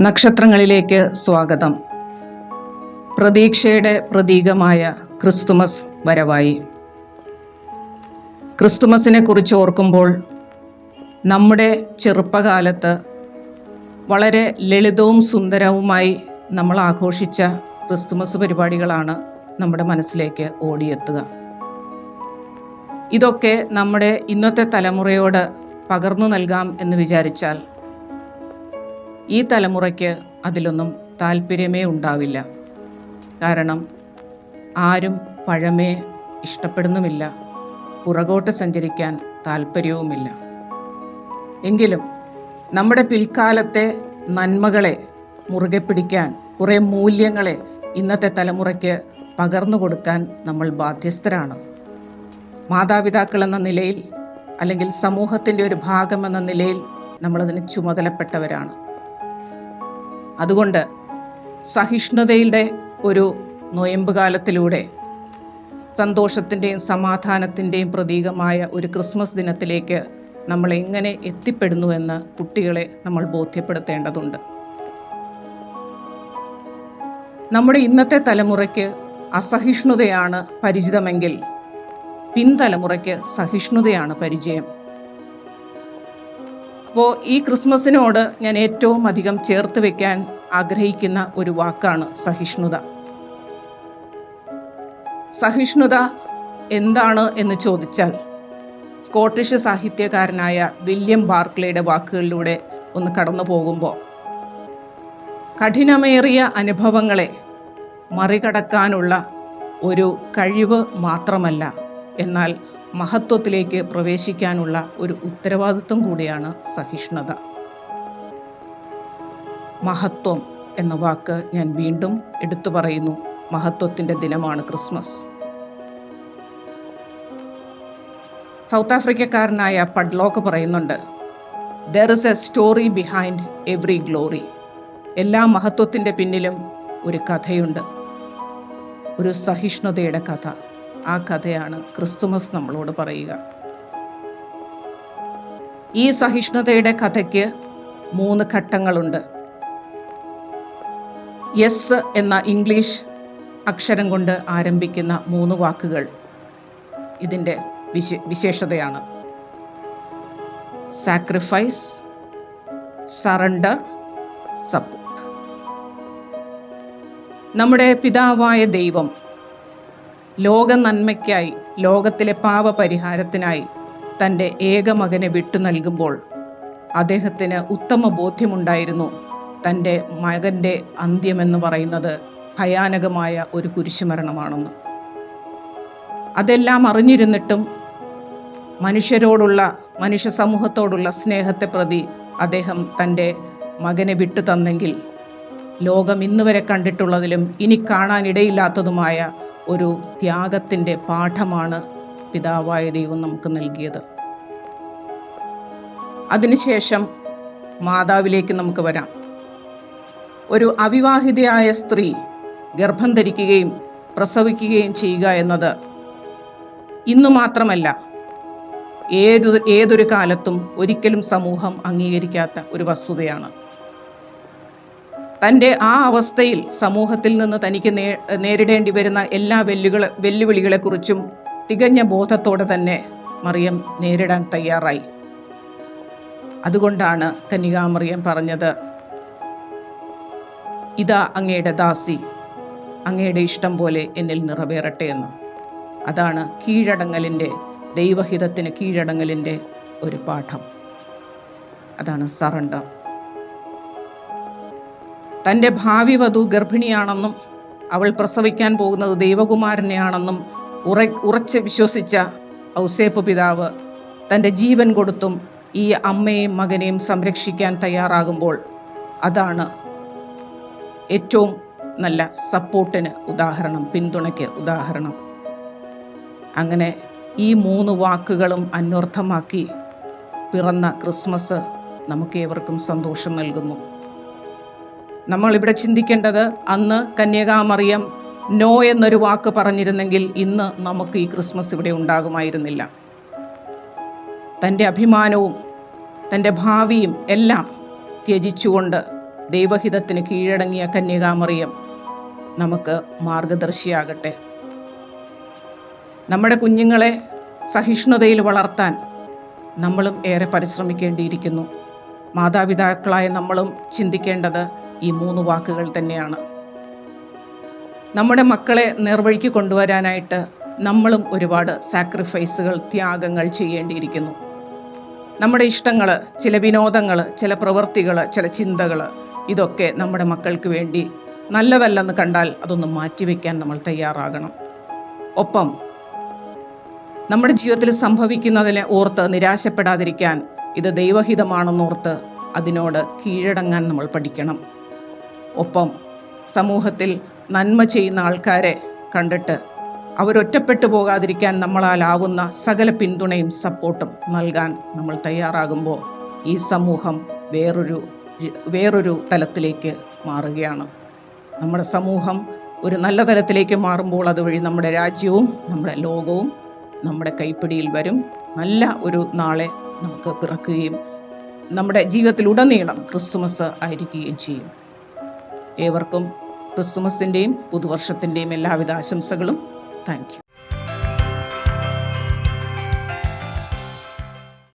നക്ഷത്രങ്ങളിലേക്ക് സ്വാഗതം. പ്രതീക്ഷയുടെ പ്രതീകമായ ക്രിസ്തുമസ് വരവായി. ക്രിസ്തുമസിനെ കുറിച്ച് ഓർക്കുമ്പോൾ നമ്മുടെ ചെറുപ്പകാലത്ത് വളരെ ലളിതവും സുന്ദരവുമായി നമ്മൾ ആഘോഷിച്ച ക്രിസ്തുമസ് പരിപാടികളാണ് നമ്മുടെ മനസ്സിലേക്ക് ഓടിയെത്തുക. ഇതൊക്കെ നമ്മുടെ ഇന്നത്തെ തലമുറയോട് പകർന്നു നൽകാം എന്ന് വിചാരിച്ചാൽ ഈ തലമുറയ്ക്ക് അതിലൊന്നും താല്പര്യമേ ഉണ്ടാവില്ല. കാരണം ആരും പഴമേ ഇഷ്ടപ്പെടുന്നുമില്ല. പുറകോട്ട് സഞ്ചരിക്കാൻ താല്പര്യവുമില്ല. എങ്കിലും നമ്മുടെ പിൽക്കാലത്തെ നന്മകളെ മുറുകെ പിടിക്കാൻ കുറേ മൂല്യങ്ങളെ ഇന്നത്തെ തലമുറയ്ക്ക് പകർന്നു കൊടുക്കാൻ നമ്മൾ ബാധ്യസ്ഥരാണ്. മാതാപിതാക്കൾ എന്ന നിലയിൽ അല്ലെങ്കിൽ സമൂഹത്തിന്റെ ഒരു ഭാഗമെന്ന നിലയിൽ നമ്മളതിന് ചുമതലപ്പെട്ടവരാണ്. അതുകൊണ്ട് സഹിഷ്ണുതയുടെ ഒരു നൊയമ്പ് കാലത്തിലൂടെ സന്തോഷത്തിന്റെയും സമാധാനത്തിന്റെയും പ്രതീകമായ ഒരു ക്രിസ്മസ് ദിനത്തിലേക്ക് നമ്മൾ എങ്ങനെ എത്തിപ്പെടുന്നുവെന്ന് കുട്ടികളെ നമ്മൾ ബോധ്യപ്പെടുത്തേണ്ടതുണ്ട്. നമ്മുടെ ഇന്നത്തെ തലമുറയ്ക്ക് അസഹിഷ്ണുതയാണ് പരിചിതമെങ്കിൽ പിൻതലമുറയ്ക്ക് സഹിഷ്ണുതയാണ് പരിചയം. അപ്പോൾ ഈ ക്രിസ്മസിനോട് ഞാൻ ഏറ്റവും അധികം ചേർത്ത് വെക്കാൻ ആഗ്രഹിക്കുന്ന ഒരു വാക്കാണ് സഹിഷ്ണുത. സഹിഷ്ണുത എന്താണ് എന്ന് ചോദിച്ചാൽ സ്കോട്ടിഷ് സാഹിത്യകാരനായ വില്യം ബാർക്ലയുടെ വാക്കുകളിലൂടെ ഒന്ന് കടന്നു പോകുമ്പോൾ കഠിനമേറിയ അനുഭവങ്ങളെ മറികടക്കാനുള്ള ഒരു കഴിവ് മാത്രമല്ല. എന്നാൽ മഹത്വത്തിലേക്ക് പ്രവേശിക്കാനുള്ള ഒരു ഉത്തരവാദിത്വം കൂടിയാണ് സഹിഷ്ണുത. മഹത്വം എന്ന വാക്ക് ഞാൻ വീണ്ടും എടുത്തു പറയുന്നു. മഹത്വത്തിന്റെ ദിനമാണ് ക്രിസ്മസ്. സൗത്ത് ആഫ്രിക്കക്കാരനായ പഡ്ലോക്ക് പറയുന്നുണ്ട് there is a story behind every glory എല്ലാ മഹത്വത്തിന്റെ പിന്നിലും ഒരു കഥയുണ്ട്. ഒരു സഹിഷ്ണുതയുടെ കഥ. ആ കഥയാണ് ക്രിസ്തുമസ് നമ്മളോട് പറയുക. ഈ സഹിഷ്ണുതയുടെ കഥയ്ക്ക് മൂന്ന് ഘട്ടങ്ങളുണ്ട്. യെസ് എന്ന ഇംഗ്ലീഷ് അക്ഷരം കൊണ്ട് ആരംഭിക്കുന്ന മൂന്ന് വാക്കുകൾ ഇതിന്റെ വിശേ വിശേഷതയാണ്. സാക്രിഫൈസ് സറണ്ടർ സപ്പോർട്ട് നമ്മുടെ പിതാവായ ദൈവം ലോക നന്മയ്ക്കായി ലോകത്തിലെ പാപപരിഹാരത്തിനായി തന്റെ ഏകമകനെ വിട്ടു നൽകുമ്പോൾ അദ്ദേഹത്തിന് ഉത്തമ ബോധ്യമുണ്ടായിരുന്നു. തന്റെ മകന്റെ അന്ത്യമെന്ന് പറയുന്നത് ഭയാനകമായ ഒരു കുരിശുമരണമാണെന്ന്. അതെല്ലാം അറിഞ്ഞിരുന്നിട്ടും മനുഷ്യരോടുള്ള മനുഷ്യ സമൂഹത്തോടുള്ള സ്നേഹത്തെ പ്രതി അദ്ദേഹം തന്റെ മകനെ വിട്ടു തന്നെങ്കിൽ ലോകം ഇന്നുവരെ കണ്ടിട്ടുള്ളതിലും ഇനി കാണാനിടയില്ലാത്തതുമായ ഒരു ത്യാഗത്തിന്റെ പാഠമാണ് പിതാവായ ദൈവം നമുക്ക് നൽകിയത്. അതിനുശേഷം മാതാവിലേക്ക് നമുക്ക് വരാം. ഒരു അവിവാഹിതയായ സ്ത്രീ ഗർഭം ധരിക്കുകയും പ്രസവിക്കുകയും ചെയ്യുക എന്നത് ഇന്നു മാത്രമല്ല ഏതു ഏതൊരു കാലത്തും ഒരിക്കലും സമൂഹം അംഗീകരിക്കാത്ത ഒരു വസ്തുതയാണ്. തന്റെ ആ അവസ്ഥയിൽ സമൂഹത്തിൽ നിന്ന് തനിക്ക് നേ നേരിടേണ്ടി വരുന്ന എല്ലാ വെല്ലുകളെ വെല്ലുവിളികളെക്കുറിച്ചും തികഞ്ഞ ബോധത്തോടെ തന്നെ മറിയം നേരിടാൻ തയ്യാറായി. അതുകൊണ്ടാണ് കന്യകാമറിയം പറഞ്ഞത് ഇതാ അങ്ങയുടെ ദാസി അങ്ങയുടെ ഇഷ്ടം പോലെ എന്നിൽ നിറവേറട്ടെ എന്ന്. അതാണ് കീഴടങ്ങലിന്റെ ദൈവഹിതത്തിന് കീഴടങ്ങലിന്റെ ഒരു പാഠം. അതാണ് സറണ്ടർ തന്റെ ഭാവി വധു ഗർഭിണിയാണെന്നും അവൾ പ്രസവിക്കാൻ പോകുന്നത് ദൈവകുമാരനെയാണെന്നും ഉറ ഉറച്ച് വിശ്വസിച്ച ഔസേപ്പ് പിതാവ് തന്റെ ജീവൻ കൊടുത്തും ഈ അമ്മയെയും മകനെയും സംരക്ഷിക്കാൻ തയ്യാറാകുമ്പോൾ അതാണ് ഏറ്റവും നല്ല സപ്പോർട്ടിന് ഉദാഹരണം പിന്തുണയ്ക്ക് ഉദാഹരണം. അങ്ങനെ ഈ മൂന്ന് വാക്കുകളും അന്വർത്ഥമാക്കി പിറന്ന ക്രിസ്മസ് നമുക്കേവർക്കും സന്തോഷം നൽകുന്നു. നമ്മളിവിടെ ചിന്തിക്കേണ്ടത് അന്ന് കന്യകാമറിയം നോ എന്നൊരു വാക്ക് പറഞ്ഞിരുന്നെങ്കിൽ ഇന്ന് നമുക്ക് ഈ ക്രിസ്മസ് ഇവിടെ ഉണ്ടാകുമായിരുന്നില്ല. തന്റെ അഭിമാനവും തന്റെ ഭാവിയും എല്ലാം ത്യജിച്ചുകൊണ്ട് ദൈവഹിതത്തിന് കീഴടങ്ങിയ കന്യകാമറിയം നമുക്ക് മാർഗദർശിയാകട്ടെ. നമ്മുടെ കുഞ്ഞുങ്ങളെ സഹിഷ്ണുതയിൽ വളർത്താൻ നമ്മളും ഏറെ പരിശ്രമിക്കേണ്ടിയിരിക്കുന്നു. മാതാപിതാക്കളായ നമ്മളും ചിന്തിക്കേണ്ടത് ഈ മൂന്ന് വാക്കുകൾ തന്നെയാണ്. നമ്മുടെ മക്കളെ നേർവഴിക്ക് കൊണ്ടുവരാനായിട്ട് നമ്മളും ഒരുപാട് സാക്രിഫൈസുകൾ ത്യാഗങ്ങൾ ചെയ്യേണ്ടിയിരിക്കുന്നു. നമ്മുടെ ഇഷ്ടങ്ങൾ ചില വിനോദങ്ങൾ ചില പ്രവൃത്തികൾ ചില ചിന്തകൾ ഇതൊക്കെ നമ്മുടെ മക്കൾക്ക് വേണ്ടി നല്ലതല്ലെന്ന് കണ്ടാൽ അതൊന്ന് മാറ്റിവെക്കാൻ നമ്മൾ തയ്യാറാകണം. ഒപ്പം നമ്മുടെ ജീവിതത്തിൽ സംഭവിക്കുന്നതിനെ ഓർത്ത് നിരാശപ്പെടാതിരിക്കാൻ ഇത് ദൈവഹിതമാണെന്നോർത്ത് അതിനോട് കീഴടങ്ങാൻ നമ്മൾ പഠിക്കണം. ഒപ്പം സമൂഹത്തിൽ നന്മ ചെയ്യുന്ന ആൾക്കാരെ കണ്ടിട്ട് അവരൊറ്റപ്പെട്ടു പോകാതിരിക്കാൻ നമ്മളാലാവുന്ന സകല പിന്തുണയും സപ്പോർട്ടും നൽകാൻ നമ്മൾ തയ്യാറാകുമ്പോൾ ഈ സമൂഹം വേറൊരു വേറൊരു തലത്തിലേക്ക് മാറുകയാണ്. നമ്മുടെ സമൂഹം ഒരു നല്ല തലത്തിലേക്ക് മാറുമ്പോൾ അതുവഴി നമ്മുടെ രാജ്യവും നമ്മുടെ ലോകവും നമ്മുടെ കൈപ്പിടിയിൽ വരും. നല്ല ഒരു നാളെ നമുക്ക് പിറക്കുകയും നമ്മുടെ ജീവിതത്തിലുടനീളം ക്രിസ്തുമസ് ആയിരിക്കുകയും ചെയ്യും. ഏവർക്കും ക്രിസ്തുമസിന്റെയും പുതുവർഷത്തിന്റെയും എല്ലാവിധ ആശംസകളും. താങ്ക്